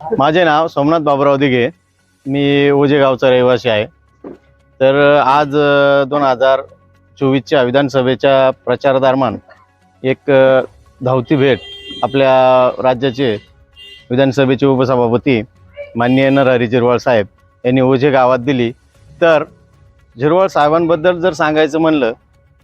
माझे नाव सोमनाथ बाबुराव दिघे. मी ओजे गावचा रहिवासी आहे. तर आज दोन हजार चोवीसच्या विधानसभेच्या प्रचारादरम्यान एक धावती भेट आपल्या राज्याचे विधानसभेचे उपसभापती माननीय नरहरी झिरवाळ साहेब यांनी ओझे गावात दिली. तर झिरवाळ साहेबांबद्दल जर सांगायचं म्हणलं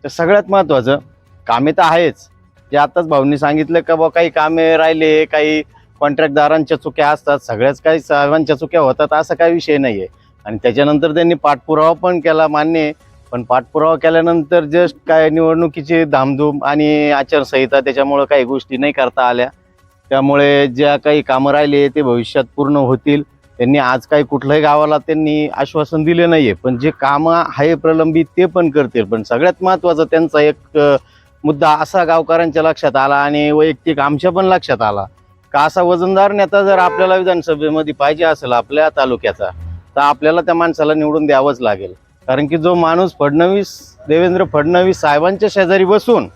तर सगळ्यात महत्त्वाचं कामे तर आहेच. जे आत्ताच भाऊंनी सांगितलं का बा काही कामे राहिले काही कॉन्ट्रॅक्टदारांच्या चुक्या असतात सगळ्याच काही साहेबांच्या चुक्या होतात असा काही विषय नाही आहे आणि त्याच्यानंतर त्यांनी पाठपुरावा पण केला मान्य आहे. पण पाठपुरावा केल्यानंतर जस्ट काय निवडणुकीची धामधूम आणि आचारसंहिता त्याच्यामुळं काही गोष्टी नाही करता आल्या. त्यामुळे ज्या काही कामं राहिले ते भविष्यात पूर्ण होतील. त्यांनी आज काही कुठल्याही गावाला त्यांनी आश्वासन दिले नाही आहे पण जे कामं आहे प्रलंबित ते पण करतील. पण सगळ्यात महत्त्वाचा त्यांचा एक मुद्दा असा गावकऱ्यांच्या लक्षात आला आणि वैयक्तिक आमच्या पण लक्षात आला. का असा वजनदार नेता जर आपल्याला विधानसभेमध्ये पाहिजे असेल आपल्या तालुक्याचा तर आपल्याला त्या माणसाला निवडून द्यावंच लागेल. कारण की जो माणूस फडणवीस देवेंद्र फडणवीस साहेबांच्या शेजारी बसून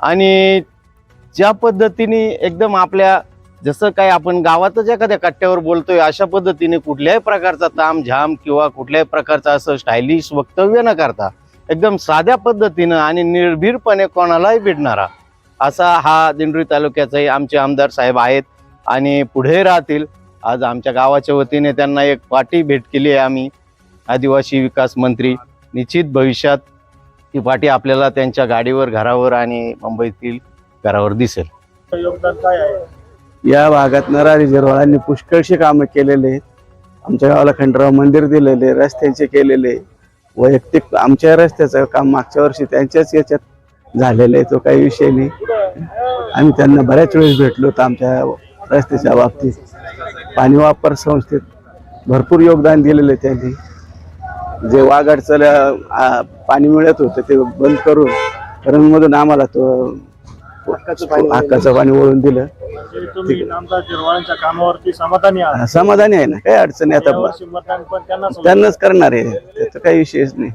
आणि ज्या पद्धतीने एकदम आपल्या जसं काय आपण गावातच एखाद्या कट्ट्यावर बोलतोय अशा पद्धतीने कुठल्याही प्रकारचा ताम झाम किंवा कुठल्याही प्रकारचा असं स्टायलिश वक्तव्य न करता एकदम साध्या पद्धतीनं आणि निर्भीडपणे कोणालाही भिडणारा असा हा दिंडोरी तालुक्याचाही आमचे आमदार साहेब आहेत. आणि पुढे राहतील. आज आमच्या गावाच्या वतीने त्यांना एक पाठी भेट केली आहे आम्ही. आदिवासी विकास मंत्री निश्चित भविष्यात ती पाठी आपल्याला त्यांच्या गाडीवर घरावर आणि मुंबईतील घरावर दिसेल. योगदान काय आहे? या भागात नरारी झिरवाळांनी पुष्कळशी कामं केलेले आहेत. आमच्या गावाला खंडराव मंदिर दिलेले रस्त्यांचे केलेले. वैयक्तिक आमच्या रस्त्याचं काम मागच्या वर्षी त्यांच्याच याच्यात झालेलं आहे तो काही विषय नाही. आम्ही त्यांना बऱ्याच वेळेस भेटलो होतो आमच्या रस्त्याच्या बाबतीत. पाणी वापर संस्थेत भरपूर योगदान दिलेलं आहे त्यांनी. जे वाघाडचं पाणी मिळत होतं ते बंद करून रंगमधून आम्हाला तो हक्काचं पाणी वळून दिलं. म्हणजे समाधानी आहे ना काही अडचणी आता. त्यांनाच करणार आहे त्याचा काही विषयच नाही.